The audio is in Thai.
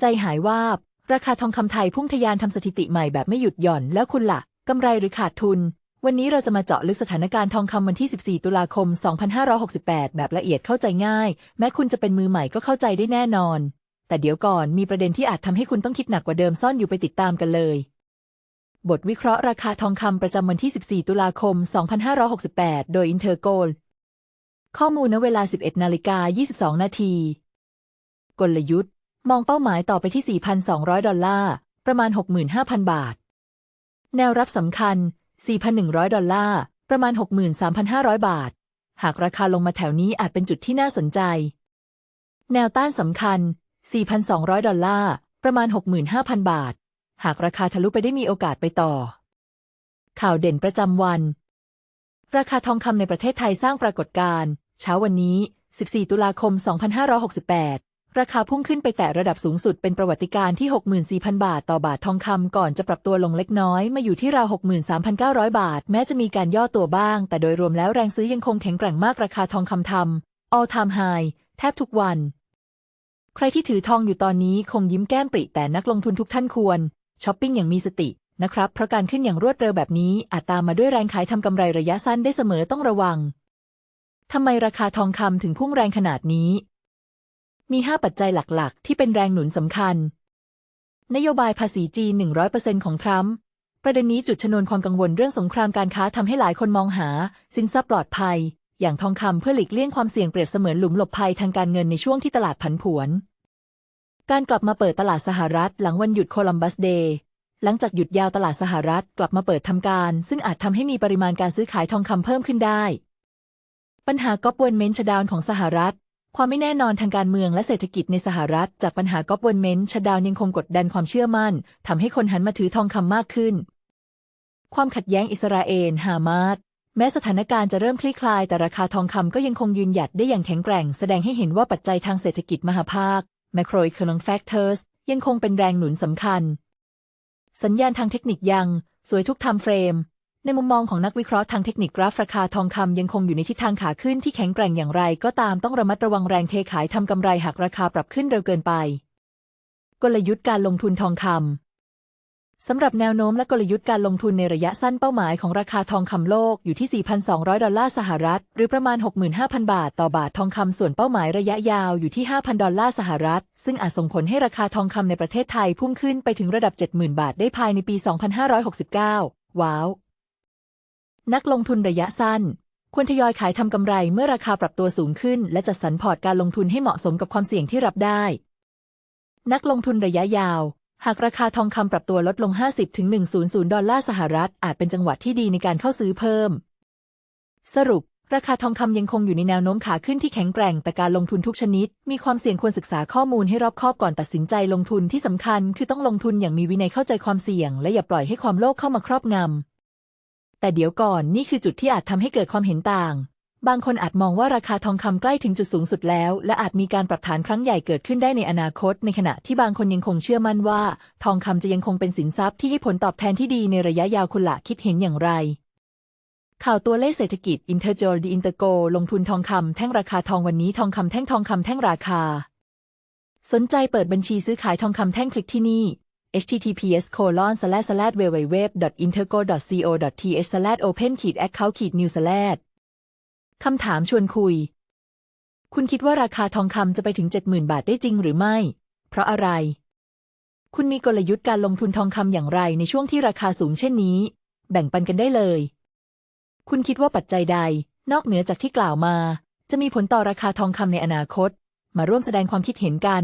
ใจหายวาบ ราคาทองคำไทยพุ่งทะยานทำสถิติใหม่แบบไม่หยุดหย่อน แล้วคุณละ่ะกำไรหรือขาดทุน วันนี้เราจะมาเจาะลึกสถานการณ์ทองคำวันที่ 14 ตุลาคม 2568 แบบละเอียดเข้าใจง่าย แม้คุณจะเป็นมือใหม่ก็เข้าใจได้แน่นอน แต่เดี๋ยวก่อนมีประเด็นที่อาจทำให้คุณต้องคิดหนักกว่าเดิมซ่อนอยู่ไปติดตามกันเลย บทวิเคราะห์ราคาทองคำประจำวันที่ 14 ตุลาคม 2568 โดย Intergold ข้อมูลณเวลา 11 นาฬิกา 22 นาที กลยุทธ์ มองเป้าหมายต่อไปที่ 4,200 ดอลลาร์ ประมาณ 65,000 บาท แนวรับสำคัญ 4,100 ดอลลาร์ ประมาณ 63,500 บาท หากราคาลงมาแถวนี้อาจเป็นจุดที่น่าสนใจ แนวต้านสำคัญ 4,200 ดอลลาร์ ประมาณ 65,000 บาท หากราคาทะลุไปได้มีโอกาสไปต่อ ข่าวเด่นประจำวัน ราคาทองคำในประเทศไทยสร้างปรากฏการณ์เช้าวันนี้ 14 ตุลาคม 2568 ราคาพุ่งขึ้นไปแตะระดับสูงสุดเป็นประวัติการณ์ที่ 64,000 บาทต่อบาททองคำก่อนจะปรับตัวลงเล็กน้อยมาอยู่ที่ราว 63,900 บาท แม้จะมีการย่อตัวบ้าง แต่โดยรวมแล้วแรงซื้อยังคงแข็งแกร่งมากราคาทองคำทำ all time high แทบทุกวัน ใครที่ถือทองอยู่ตอนนี้คงยิ้มแก้มปริแต่นักลงทุนทุกท่านควรช้อปปิ้งอย่างมีสตินะครับ เพราะการขึ้นอย่างรวดเร็วแบบนี้อาจตามมาด้วยแรงขายทำกำไรระยะสั้นได้เสมอต้องระวังทำไมราคาทองคำถึงพุ่งแรงขนาดนี้ มี 5 ปัจจัยหลักๆ ที่เป็นแรงหนุนสำคัญ นโยบายภาษีจีน 100%ของทรัมป์ประเด็นนี้จุดชนวนความกังวลเรื่องสงครามการค้าทำให้หลายคนมองหา สินทรัพย์ปลอดภัย อย่างทองคำเพื่อหลีกเลี่ยงความเสี่ยงเปรียบเสมือนหลุมหลบภัยทางการเงินในช่วงที่ตลาดผันผวน การกลับมาเปิดตลาดสหรัฐ หลังวันหยุดโคลัมบัสเดย์หลังจากหยุดยาวตลาดสหรัฐกลับมาเปิดทำการ ซึ่งอาจทำให้มีปริมาณการซื้อขายทองคำเพิ่มขึ้นได้ ปัญหาก๊อบเวนเมนชดาวของสหรัฐ ความไม่แน่นอนทางการเมืองและเศรษฐกิจในสหรัฐ จากปัญหากอบเวนเมนชดาวยังคงกดดันความเชื่อมั่นทำให้คนหันมาถือทองคำมากขึ้น ความขัดแย้งอิสราเอลฮามาสแม้สถานการณ์จะเริ่มคลี่คลาย แต่ราคาทองคำก็ยังคงยืนหยัดได้อย่างแข็งแกร่ง แสดงให้เห็นว่าปัจจัยทางเศรษฐกิจมหาภาค macroeconomic factors ยังคงเป็นแรงหนุนสำคัญ สัญญาณทางเทคนิคยัง สวยทุกไทม์เฟรม ในมุมมองของนักวิเคราะห์ทางเทคนิคกราฟราคาทองคำยังคงอยู่ในทิศทางขาขึ้นที่แข็งแกร่งอย่างไร ก็ตามต้องระมัดระวังแรงเทขายทำกำไรหากราคาปรับขึ้นเร็วเกินไป กลยุทธ์การลงทุนทองคำสำหรับแนวโน้มและกลยุทธ์การลงทุนในระยะสั้นเป้าหมายของราคาทองคำโลกอยู่ที่ 4,200 ดอลลาร์สหรัฐ หรือประมาณ 65,000 บาทต่อบาททองคำส่วนเป้าหมายระยะยาวอยู่ที่ 5,000 ดอลลาร์สหรัฐ ซึ่งอาจส่งผลให้ราคาทองคำในประเทศไทยพุ่งขึ้นไปถึงระดับ 70,000 บาทได้ภายในปี 2569 ว้าว นักลงทุนระยะสั้น ควรทยอยขายทำกำไรเมื่อราคาปรับตัวสูงขึ้น และจัดสรรพอร์ตการลงทุนให้เหมาะสมกับความเสี่ยงที่รับได้ นักลงทุนระยะยาว หากราคาทองคำปรับตัวลดลง 50-100 ดอลลาร์สหรัฐ อาจเป็นจังหวะที่ดีในการเข้าซื้อเพิ่ม สรุป ราคาทองคำยังคงอยู่ในแนวโน้มขาขึ้นที่แข็งแกร่งแต่การลงทุนทุกชนิด มีความเสี่ยงควรศึกษาข้อมูลให้รอบคอบก่อนตัดสินใจลงทุนที่สำคัญ คือต้องลงทุนอย่างมีวินัยเข้าใจความเสี่ยง และอย่าปล่อยให้ความโลภเข้ามาครอบงำ แต่เดี๋ยวก่อนนี่คือจุดที่อาจทำให้เกิดความเห็นต่าง บางคนอาจมองว่าราคาทองคำใกล้ถึงจุดสูงสุดแล้ว และอาจมีการปรับฐานครั้งใหญ่เกิดขึ้นได้ในอนาคต ในขณะที่บางคนยังคงเชื่อมั่นว่า ทองคำจะยังคงเป็นสินทรัพย์ที่ให้ผลตอบแทนที่ดีในระยะยาวคุณละคิดเห็นอย่างไรข่าวตัวเลขเศรษฐกิจ i n t e r g o l d Intergo ลงทุนทองคำแท่งราคาทองวันนี้ทองคำแท่งทองคำแท่งราคา สนใจเปิดบัญชีซื้อขายทองคำแท่งคลิกที่นี่ https colon slash slash www intergo co th slash open account new slash คำถามชวนคุย คุณคิดว่าราคาทองคำจะไปถึง 70,000 บาทได้จริงหรือไม่ เพราะอะไร คุณมีกลยุทธ์การลงทุนทองคำอย่างไรในช่วงที่ราคาสูงเช่นนี้ แบ่งปันกันได้เลย คุณคิดว่าปัจจัยใด นอกเหนือจากที่กล่าวมา จะมีผลต่อราคาทองคำในอนาคต มาร่วมแสดงความคิดเห็นกัน